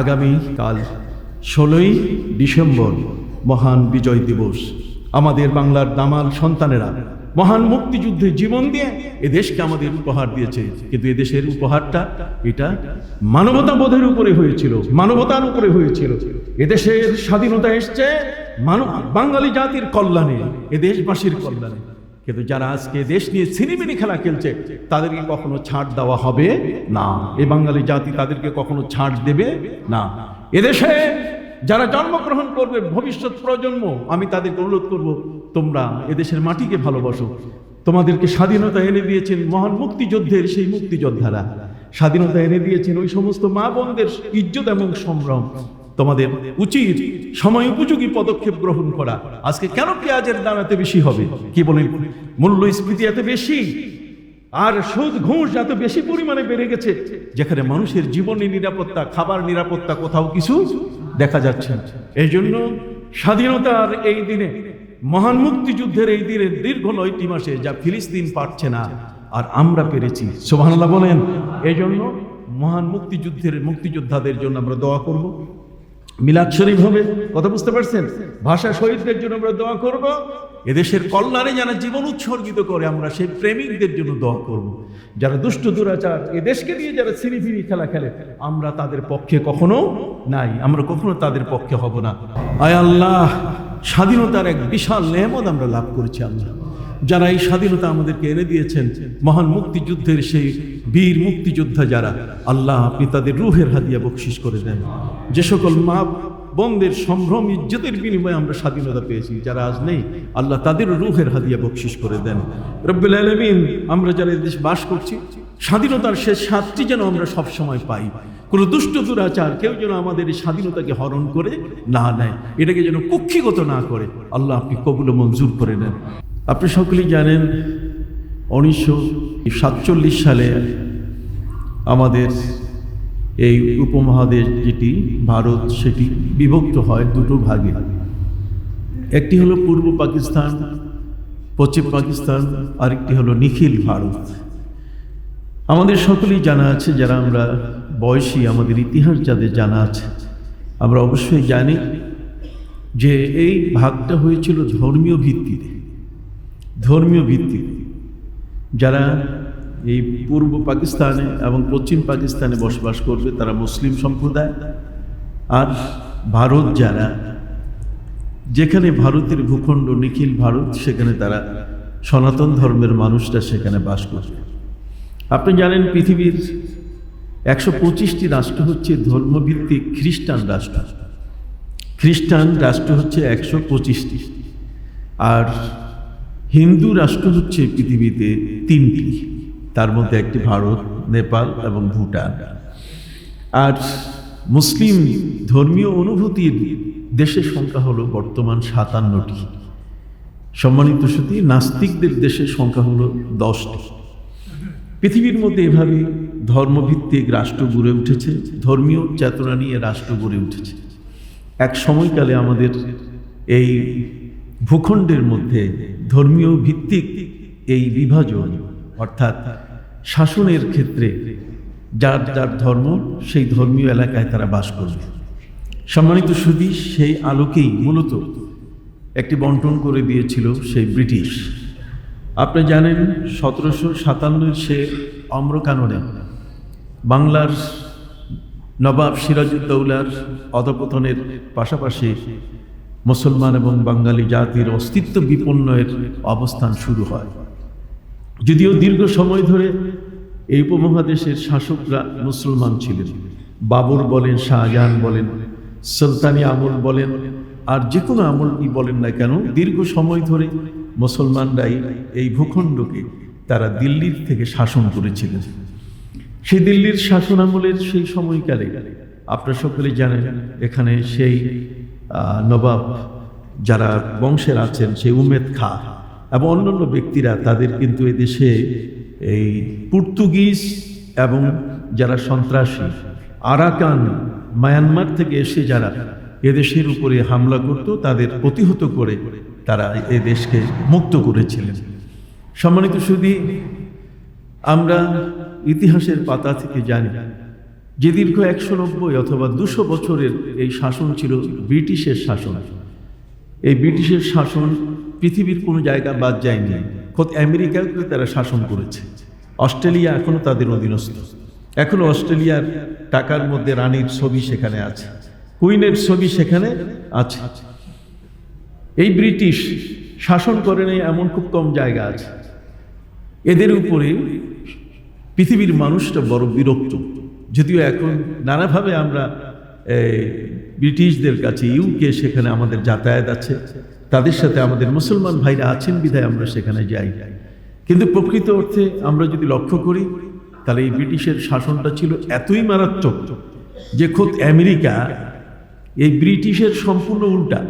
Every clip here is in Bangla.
আগামী কাল ষোলোই ডিসেম্বর মহান বিজয় দিবস। আমাদের বাংলার দামাল সন্তানেরা মহান মুক্তিযুদ্ধে জীবন দিয়ে এ দেশকে আমাদের উপহার দিয়েছে। কিন্তু এ দেশের উপহারটা এটা মানবতা বোধের উপরে হয়েছিল, মানবতার উপরে হয়েছিল। এদেশের স্বাধীনতা এসছে মানব বাঙালি জাতির কল্যাণে, এ দেশবাসীর কল্যাণে। কিন্তু যারা আজকে দেশ নিয়ে ছিনিমিনি খেলা খেলছে, তাদেরকে কখনো ছাড় দেওয়া হবে না। এই বাঙালি জাতি তাদেরকে কখনো ছাড় দেবে না। এদেশে যারা জন্মগ্রহণ করবে, ভবিষ্যৎ প্রজন্ম, আমি তাদেরকে অনুরোধ করব, তোমরা এদেশের মাটিকে ভালোবাসো। তোমাদেরকে স্বাধীনতা এনে দিয়েছেন মহান মুক্তিযুদ্ধের সেই মুক্তিযোদ্ধারা। স্বাধীনতা এনে দিয়েছেন ওই সমস্ত মা বোনদের ইজ্জত এবং সম্ভ্রম। তোমাদের উচিত সময় উপযোগী পদক্ষেপ গ্রহণ করা। আজকে কেন পেঁয়াজের দাম এত বেশি হবে? কি বলেন? মূল্যস্ফীতি এত বেশি? আর সুদ ঘুষ এত বেশি পরিমাণে বেড়ে গেছে, যেখানে মানুষের জীবনের নিরাপত্তা, খাবার নিরাপত্তা কোথাও কিছু দেখা যাচ্ছে এই জন্য স্বাধীনতার এই দিনে, মহান মুক্তিযুদ্ধের এই দিনে দীর্ঘ নয়টি মাসে যা ফিলিস্তিন পারছে না, আর আমরা পেরেছি। সোহানাল্লাহ বলেন। এই জন্য মহান মুক্তিযুদ্ধের মুক্তিযোদ্ধাদের জন্য আমরা দোয়া করব। মিলাদ শরীফ হবে, কথা বুঝতে পারছেন? ভাষা শহীদদের জন্য আমরা দোয়া করব, এদেশের কল্যাণে যারা জীবন উৎসর্গিত করে আমরা সেই প্রেমিকদের জন্য দোয়া করব। যারা দুষ্ট, দুরাচার, এ দেশকে নিয়ে যারা সিরিফিরি খেলা খেলে, আমরা তাদের পক্ষে কখনো নাই, আমরা কখনো তাদের পক্ষে হব না। আয় আল্লাহ, স্বাধীনতার এক বিশাল নেহমত আমরা লাভ করেছি আল্লাহ যারা এই স্বাধীনতা আমাদেরকে এনে দিয়েছেন, মহান মুক্তিযুদ্ধের সেই বীর মুক্তিযোদ্ধা যারা, আল্লাহ আপনি তাদের রুহের হাতিয়া বকশিস করে দেন। যে সকল মা বোনদের সম্ভ্রম, ইজ্জতের বিনিময়ে আমরা স্বাধীনতা পেয়েছি, যারা আজ নেই, আল্লাহ তাদের রুহের হাদিয়া বকশিস করে দেন। রব্বুল আলমিন, আমরা যারা দেশ বাস করছি, স্বাধীনতার শেষ সাতটি যেন আমরা সবসময় পাই। কোনো দুষ্ট দুরাচার কেউ যেন আমাদের এই স্বাধীনতাকে হরণ করে না নেয়, এটাকে যেন কুক্ষিগত না করে, আল্লাহ আপনি কবুল মঞ্জুর করে নেন আপনি সকলেই জানেন উনিশশো সাতচল্লিশ সালে আমাদের এই উপমহাদেশ যেটি ভারত, সেটি বিভক্ত হয় দুটো ভাগে। একটি হলো পূর্ব পাকিস্তান, পশ্চিম পাকিস্তান, আরেকটি হলো নিখিল ভারত। আমাদের সকলেই জানা আছে, যারা আমরা বয়সী, আমাদের ইতিহাস যাদের জানা আছে, আমরা অবশ্যই জানি যে এই ভাগটা হয়েছিল ধর্মীয় ভিত্তিতে। ধর্মীয় ভিত্তিতে যারা এই পূর্ব পাকিস্তানে এবং পশ্চিম পাকিস্তানে বসবাস করবে, তারা মুসলিম সম্প্রদায়। আর ভারত যারা, যেখানে ভারতের ভূখণ্ড নিখিল ভারত, সেখানে তারা সনাতন ধর্মের মানুষরা সেখানে বাস করবে। আপনি জানেন পৃথিবীর একশো পঁচিশটি রাষ্ট্র হচ্ছে ধর্মভিত্তিক খ্রিস্টান রাষ্ট্র। খ্রিস্টান রাষ্ট্র হচ্ছে একশো পঁচিশটি। আর হিন্দু রাষ্ট্র হচ্ছে পৃথিবীতে তিনটি। তার মধ্যে একটি ভারত, নেপাল এবং ভুটান। আর মুসলিম ধর্মীয় অনুভূতির দেশের সংখ্যা হলো বর্তমান সাতান্নটি। সম্মানিত সাথী নাস্তিকদের দেশের সংখ্যা হলো দশটি। পৃথিবীর মধ্যে এভাবে ধর্মভিত্তিক রাষ্ট্র গড়ে উঠেছে, ধর্মীয় চেতনা নিয়ে রাষ্ট্র গড়ে উঠেছে। এক সময়কালে আমাদের এই ভূখণ্ডের মধ্যে ধর্মীয় ভিত্তিক এই বিভাজন, অর্থাৎ শাসনের ক্ষেত্রে যার যার ধর্ম, সেই ধর্মীয় এলাকায় তারা বাস করবে। সম্মানিত সুদী সেই আলোকেই মূলত একটি বন্টন করে দিয়েছিল সেই ব্রিটিশ। আপনি জানেন, সতেরোশো সাতান্নের সে অম্রকাননে বাংলার নবাব সিরাজউদ্দৌলার অধপতনের পাশাপাশি মুসলমান এবং বাঙালি জাতির অস্তিত্ব বিপন্নের অবস্থান শুরু হয়। যদিও দীর্ঘ সময় ধরে এই উপমহাদেশের শাসকরা মুসলমান ছিলেন। বাবর বলেন, শাহজাহান বলেন, সুলতানি আমল বলেন, আর যে কোনো আমলই বলেন না কেন, দীর্ঘ সময় ধরে মুসলমানরাই এই ভূখণ্ডকে তারা দিল্লির থেকে শাসন করেছিলেন। সেই দিল্লির শাসন আমলের সেই সময়কালে, আপনারা সকলে জানেন, এখানে সেই নবাব যারা বংশের আছেন, সেই উমেদ খা। এবং অন্যান্য ব্যক্তিরা তাদের কিন্তু এদেশে এই পর্তুগিজ এবং যারা সন্ত্রাসী, আরাকান, মায়ানমার থেকে এসে যারা এদেশের উপরে হামলা করত, তাদের প্রতিহত করে তারা এ দেশকে মুক্ত করেছিলেন। সম্মানিত সুদী আমরা ইতিহাসের পাতা থেকে জানি যে দীর্ঘ একশো নব্বই অথবা দুশো বছরের এই শাসন ছিল ব্রিটিশের শাসন। এই ব্রিটিশের শাসন পৃথিবীর কোনো জায়গা বাদ যায়নি। খোদ আমেরিকাকে তারা শাসন করেছে। অস্ট্রেলিয়া এখনও তাদের অধীনস্থ। এখনও অস্ট্রেলিয়ার টাকার মধ্যে রানীর ছবি সেখানে আছে। কুইনের ছবি সেখানে আছে। এই ব্রিটিশ শাসন করেন এমন খুব কম জায়গা আছে। এদের উপরে পৃথিবীর মানুষটা বড় বিরক্ত। যদিও এখন নানাভাবে আমরা ব্রিটিশদের কাছে ইউকে সেখানে আমাদের যাতায়াত আছে, তাদের সাথে আমাদের মুসলমান ভাইরা আছেন বিধায় আমরা সেখানে যাই। কিন্তু প্রকৃত অর্থে আমরা যদি লক্ষ্য করি, তাহলে এই ব্রিটিশের শাসনটা ছিল এতই মারাত্মক যে খোদ আমেরিকা এই ব্রিটিশের সম্পূর্ণ উল্টা।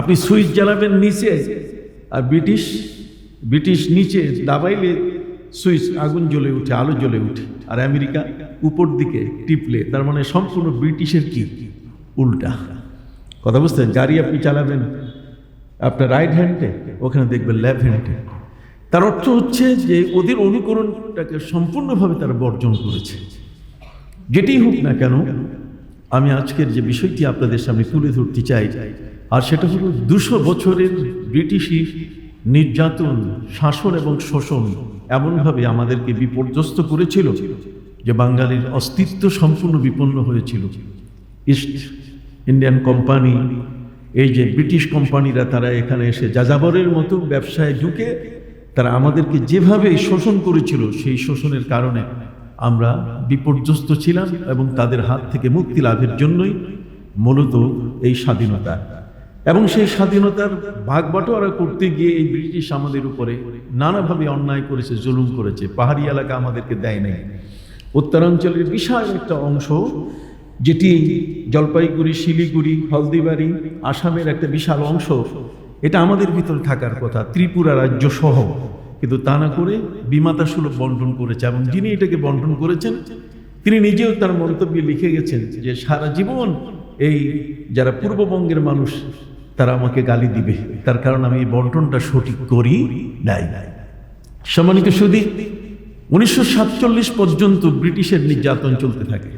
আপনি সুইচ জ্বালাবেন নিচে আর ব্রিটিশ ব্রিটিশ নিচে দাবাইলে সুইচ আগুন জ্বলে উঠে, আলো জ্বলে উঠে। আর আমেরিকা উপর দিকে টিপলে, তার মানে সম্পূর্ণ ব্রিটিশের কি? উল্টা। কথা বুঝতেন গাড়ি আপনি চালাবেন আপনার রাইট হ্যান্ডে ওখানে দেখবেন লেফট হ্যান্ডে তার অর্থ হচ্ছে যে ওদের অনুকরণটাকে সম্পূর্ণভাবে তারা বর্জন করেছে। যেটি হোক না কেন, আমি আজকের যে বিষয়টি আপনাদের সামনে তুলে ধরতে চাই, আর সেটা হলো দুশো বছরের ব্রিটিশি নির্যাতন, শাসন এবং শোষণ এমনভাবে আমাদেরকে বিপর্যস্ত করেছিল যে বাঙালির অস্তিত্ব সম্পূর্ণ বিপন্ন হয়েছিল। ইস্ট ইন্ডিয়ান কোম্পানি এই যে ব্রিটিশ কোম্পানিরা তারা এখানে এসে যাযাবরের মতো ব্যবসায় ঢুকে, তারা আমাদেরকে যেভাবে শোষণ করেছিল, সেই শোষণের কারণে আমরা বিপর্যস্ত ছিলাম এবং তাদের হাত থেকে মুক্তি লাভের জন্যই মূলত এই স্বাধীনতা। এবং সেই স্বাধীনতার ভাগ বাটোয়ারা করতে গিয়ে এই ব্রিটিশ আমাদের উপরে নানাভাবে অন্যায় করেছে, জুলুম করেছে। পাহাড়ি এলাকা আমাদেরকে দেয় নাই। উত্তরাঞ্চলের বিশাল একটা অংশ যেটি জলপাইগুড়ি, শিলিগুড়ি, হলদিবাড়ি, আসামের একটা বিশাল অংশ। এটা আমাদের ভিতর থাকার কথা, ত্রিপুরা রাজ্য সহ। কিন্তু তা না করে বিমাতা সুলভ বন্টন করেছে এবং যিনি এটাকে বন্টন করেছেন, তিনি নিজেও তার মন্তব্যে লিখে গেছেন যে, সারা জীবন এই যারা পূর্ববঙ্গের মানুষ, তারা আমাকে গালি দিবে। তার কারণ আমি এই বন্টনটা সঠিক করি নাই। সম্মানিত সুদী উনিশশো সাতচল্লিশ পর্যন্ত ব্রিটিশের নির্যাতন চলতে থাকে।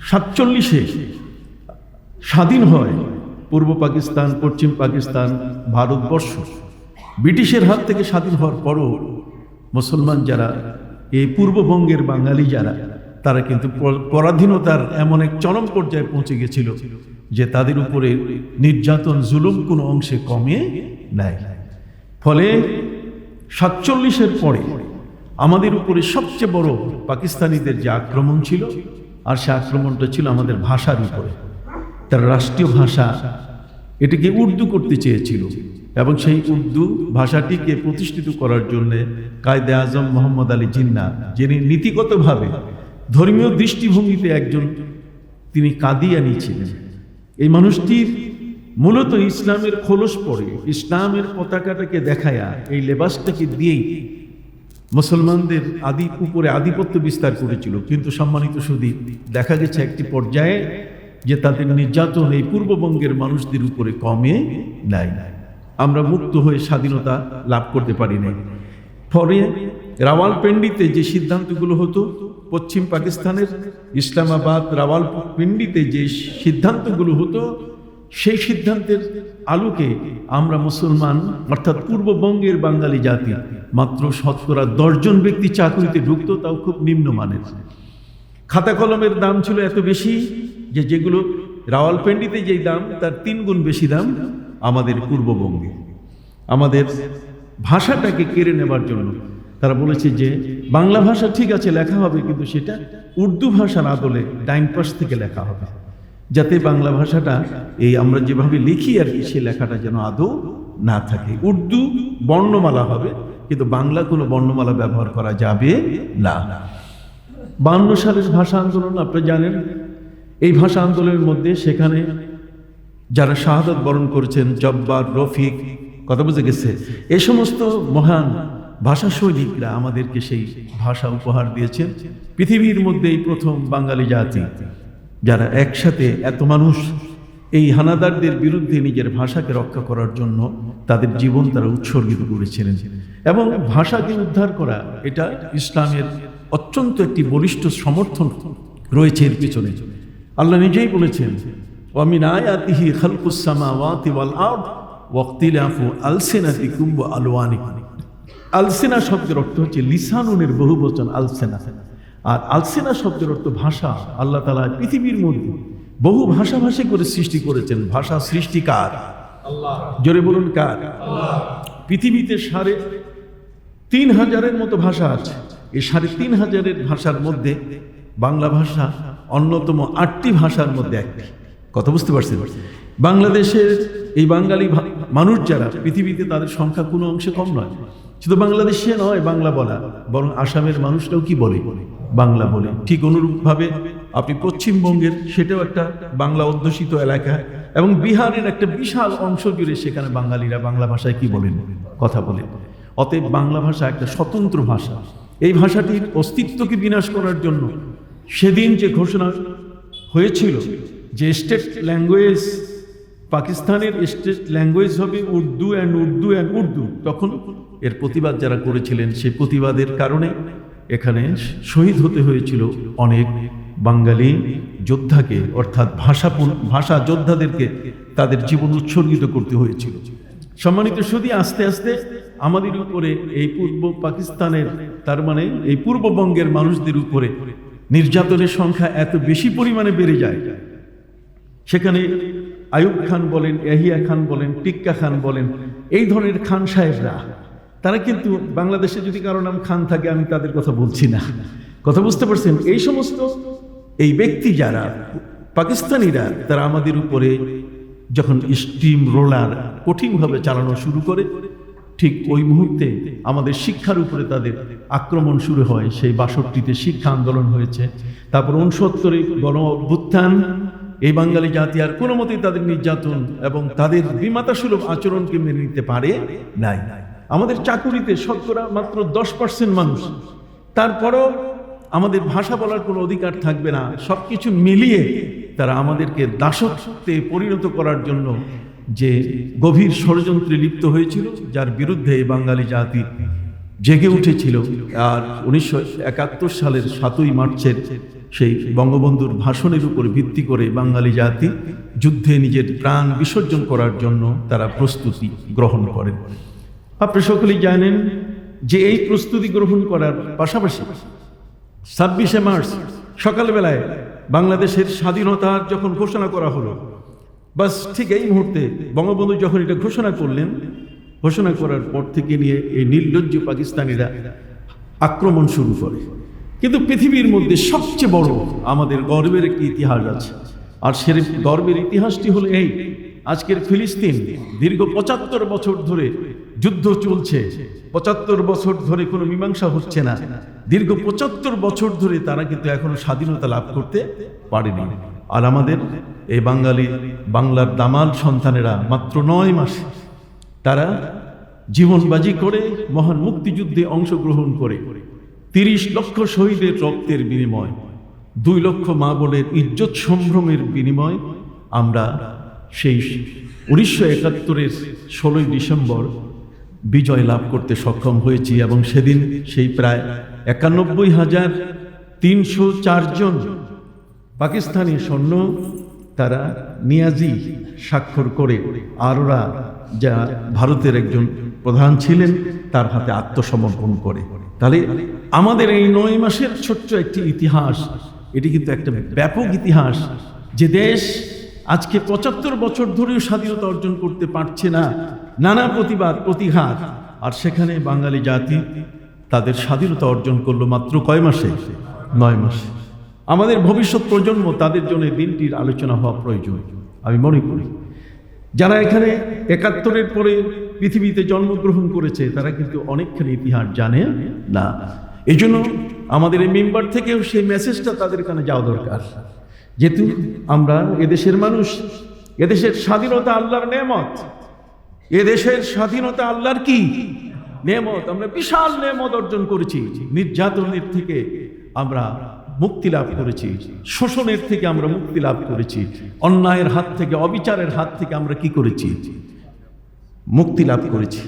সাতচল্লিশে স্বাধীন হয় পূর্ব পাকিস্তান, পশ্চিম পাকিস্তান, ভারতবর্ষ। ব্রিটিশের হাত থেকে স্বাধীন হওয়ার পরও মুসলমান যারা, এই পূর্ববঙ্গের বাঙালি যারা, তারা কিন্তু পরাধীনতার এমন এক চরম পর্যায়ে পৌঁছে গেছিল যে তাদের উপরে নির্যাতন জুলুম কোনো অংশে কমে নেয়। ফলে সাতচল্লিশের পরে আমাদের উপরে সবচেয়ে বড় পাকিস্তানিদের যে আক্রমণ ছিল, আর সে আক্রমণটা ছিল আমাদের ভাষার উপরে। তার রাষ্ট্রীয় ভাষা এটিকে উর্দু করতে চেয়েছিল, এবং সেই উর্দু ভাষাটিকে প্রতিষ্ঠিত করার জন্য কায়দে আজম মোহাম্মদ আলী জিন্না, যিনি নীতিগতভাবে ধর্মীয় দৃষ্টিভঙ্গিতে একজন, তিনি কাদিয়ানি ছিলেন। এই মানুষটির মূলত ইসলামের খোলস পড়ে, ইসলামের পতাকাটাকে দেখায়া এই লেবাসটাকে দিয়েই মুসলমানদের আদি, উপরে আধিপত্য বিস্তার করেছিল। কিন্তু সম্মানিত সুদী দেখা গেছে একটি পর্যায়ে যে তাদের নির্যাতন এই পূর্ববঙ্গের মানুষদের উপরে কমে নাই। আমরা মুক্ত হয়ে স্বাধীনতা লাভ করতে পারি নাই। ফলে রাওয়ালপিন্ডিতে যে সিদ্ধান্তগুলো হতো, পশ্চিম পাকিস্তানের ইসলামাবাদ রাওয়ালপিন্ডিতে যে সিদ্ধান্তগুলো হতো সেই সিদ্ধান্তের আলোকে আমরা মুসলমান, অর্থাৎ পূর্ববঙ্গের বাঙালি জাতি, মাত্র শতকরা দশজন ব্যক্তি চাকরিতে ঢুকতো, তাও খুব নিম্নমানের। খাতা কলমের দাম ছিল এত বেশি যে যেগুলো রাওয়ালপিন্ডিতে যেই দাম, তার তিন গুণ বেশি দাম আমাদের পূর্ববঙ্গে। আমাদের ভাষাটাকে কেড়ে নেবার জন্য তারা বলেছে যে, বাংলা ভাষা ঠিক আছে লেখা হবে, কিন্তু সেটা উর্দু ভাষার আদলে ডাইন পাশ থেকে লেখা হবে। যাতে বাংলা ভাষাটা এই আমরা যেভাবে লিখি আর কি, সে লেখাটা যেন আদৌ না থাকে। উর্দু বর্ণমালা হবে, কিন্তু বাংলা কোনো বর্ণমালা ব্যবহার করা যাবে না। বান্ন সালের ভাষা আন্দোলন আপনি জানেন, এই ভাষা আন্দোলনের মধ্যে সেখানে যারা শাহাদত বরণ করেছেন, জব্বার, রফিক, কথা বুঝে গেছে এই সমস্ত মহান ভাষা সৈনিকরা আমাদেরকে সেই ভাষা উপহার দিয়েছেন। পৃথিবীর মধ্যে এই প্রথম বাঙালি জাতি। যারা একসাথে এত মানুষ এই হানাদারদের বিরুদ্ধে নিজের ভাষাকে রক্ষা করার জন্য তাদের জীবন তারা উৎসর্গিত করেছিলেন। এবং ভাষাকে উদ্ধার করা এটা ইসলামের অত্যন্ত একটি বলিষ্ঠ সমর্থন রয়েছে এর পিছনে। আল্লাহ নিজেই বলেছেন, ওয়ামিন আয়াতিহি খালকুস সামাওয়াতি ওয়াল আরদ ওয়াক্তিলাফু আলসিনাতিকুম ওয়া আলওয়ানিকুম আলসিনা শব্দের অর্থ হচ্ছে লিসানুনের বহু বচন আলসেনা। আর আলসেনা শব্দের অর্থ ভাষা, আল্লাহ তালা পৃথিবীর মধ্যে বহু ভাষাভাষী করে সৃষ্টি করেছেন। ভাষা সৃষ্টিকার জোরে বলুন কার? পৃথিবীতে সাড়ে তিন হাজারের মতো ভাষা আছে। এই সাড়ে তিন হাজারের ভাষার মধ্যে বাংলা ভাষা অন্যতম আটটি ভাষার মধ্যে একটি। কথা বুঝতে পারছেন? বাংলাদেশের এই বাঙালি মানুষ যারা, পৃথিবীতে তাদের সংখ্যা কোনো অংশে কম নয়। শুধু বাংলাদেশে নয়, বাংলা বলা। বরং আসামের মানুষরাও কি বলে? বাংলা বলে। ঠিক অনুরূপভাবে আপনি পশ্চিমবঙ্গের, সেটাও একটা বাংলা অধ্যুষিত এলাকা এবং বিহারের একটা বিশাল অংশ জুড়ে সেখানে বাঙালিরা বাংলা ভাষায় কি বলেন? কথা বলেন। অতএব বাংলা ভাষা একটা স্বতন্ত্র ভাষা। এই ভাষাটির অস্তিত্বকে বিনাশ করার জন্য সেদিন যে ঘোষণা হয়েছিল যে স্টেট ল্যাঙ্গুয়েজ পাকিস্তানের স্টেট ল্যাঙ্গুয়েজ হবে উর্দু অ্যান্ড উর্দু অ্যান্ড উর্দু। তখন এর প্রতিবাদ যারা করেছিলেন, সেই প্রতিবাদের কারণে এখানে শহীদ হতে হয়েছিল অনেক বাঙালি যোদ্ধাকে, অর্থাৎ ভাষা ভাষা যোদ্ধাদেরকে তাদের জীবন উৎসর্গিত করতে হয়েছিল। সম্মানিত শুধু আস্তে আস্তে আমাদের উপরে এই পূর্ব পাকিস্তানের, তার মানে এই পূর্ববঙ্গের মানুষদের উপরে নির্যাতনের সংখ্যা এত বেশি পরিমাণে বেড়ে যায়। সেখানে আয়ুব খান বলেন এহিয়া খান বলেন, টিক্কা খান বলেন, এই ধরনের খান সাহেবরা, তারা কিন্তু বাংলাদেশে যদি কারও নাম খান থাকে, আমি তাদের কথা বলছি না। কথা বুঝতে পারছেন? এই সমস্ত এই ব্যক্তি যারা, পাকিস্তানিরা, তারা আমাদের উপরে যখন স্টিম রোলার কঠিনভাবে চালানো শুরু করে, ঠিক ওই মুহূর্তে আমাদের শিক্ষার উপরে তাদের আক্রমণ শুরু হয়। সেই বাষট্টিতে শিক্ষা আন্দোলন হয়েছে। তারপর উনসত্তরে গণ অভ্যুত্থান এই বাঙালি জাতি আর কোনো মতেই তাদের নির্যাতন এবং তাদের বিমাতা সুলভ আচরণকে মেনে নিতে পারে নাই। আমাদের চাকুরিতে শতকরা মাত্র দশ পার্সেন্ট মানুষ। তারপরও আমাদের ভাষা বলার কোনো অধিকার থাকবে না। সব কিছু মিলিয়ে তারা আমাদেরকে দাসত্বে পরিণত করার জন্য যে গভীর ষড়যন্ত্রে লিপ্ত হয়েছিল, যার বিরুদ্ধে এই বাঙালি জাতি জেগে উঠেছিল। আর উনিশশো একাত্তর সালের সাতই মার্চের সেই বঙ্গবন্ধুর ভাষণের উপর ভিত্তি করে বাঙালি জাতি যুদ্ধে নিজের প্রাণ বিসর্জন করার জন্য তারা প্রস্তুতি গ্রহণ করেন আপনি সকলেই জানেন যে এই প্রস্তুতি গ্রহণ করার পাশাপাশি ছাব্বিশে মার্চ সকালবেলায় বাংলাদেশের স্বাধীনতার যখন ঘোষণা করা হলো, বাস ঠিক এই মুহূর্তে বঙ্গবন্ধু যখন এটা ঘোষণা করলেন, ঘোষণা করার পর থেকে নিয়ে এই নির্লজ্জ পাকিস্তানিরা আক্রমণ শুরু করে। কিন্তু পৃথিবীর মধ্যে সবচেয়ে বড় আমাদের গর্বের একটি ইতিহাস আছে। আর সে গর্বের ইতিহাসটি হলো এই, আজকের ফিলিস্তিন দীর্ঘ পঁচাত্তর বছর ধরে যুদ্ধ চলছে। পঁচাত্তর বছর ধরে কোনো মীমাংসা হচ্ছে না। দীর্ঘ পঁচাত্তর বছর ধরে তারা কিন্তু এখনও স্বাধীনতা লাভ করতে পারেনি। আর আমাদের এই বাঙালি বাংলার দামাল সন্তানেরা মাত্র নয় মাসে তারা জীবনবাজি করে, মহান মুক্তিযুদ্ধে অংশগ্রহণ করে। তিরিশ লক্ষ শহীদের রক্তের বিনিময়, দুই লক্ষ মা বোনের ইজ্জত সম্ভ্রমের বিনিময়, আমরা সেই উনিশশো একাত্তরের ষোলোই ডিসেম্বর বিজয় লাভ করতে সক্ষম হয়েছি এবং সেদিন সেই প্রায় একানব্বই হাজার তিনশো চারজন পাকিস্তানি সৈন্য তারা নিয়াজি স্বাক্ষর করে আরোরা যা ভারতের একজন প্রধান ছিলেন, তার হাতে আত্মসমর্পণ করে। তাহলে আমাদের এই নয় মাসের ছোট্ট একটি ইতিহাস, এটি কিন্তু একটা ব্যাপক ইতিহাস যে দেশ আজকে পঁচাত্তর বছর ধরেও স্বাধীনতা অর্জন করতে পারছে না, নানা প্রতিবাদ, প্রতিঘাত। আর সেখানে বাঙালি জাতি তাদের স্বাধীনতা অর্জন করল মাত্র কয় মাসে? নয় মাসে। আমাদের ভবিষ্যৎ প্রজন্ম তাদের জন্য দিনটির আলোচনা হওয়া প্রয়োজন, আমি মনে করি। যারা এখানে একাত্তরের পরে পৃথিবীতে জন্মগ্রহণ করেছে, তারা কিন্তু অনেকখানি ইতিহাস জানে না। এই জন্য আমাদের এই মেম্বার থেকেও সেই মেসেজটা তাদের কানে যাওয়া দরকার। যেহেতু আমরা এদেশের মানুষ, এদেশের স্বাধীনতা আল্লাহর নেমত। এদেশের স্বাধীনতা আল্লাহর কি? নেমত। আমরা বিশাল নেমত অর্জন করেছি। নির্যাতনের থেকে আমরা মুক্তি লাভ করেছি। শোষণের থেকে আমরা মুক্তি লাভ করেছি। অন্যায়ের হাত থেকে, অবিচারের হাত থেকে আমরা কি করেছি? মুক্তি লাভ করেছি।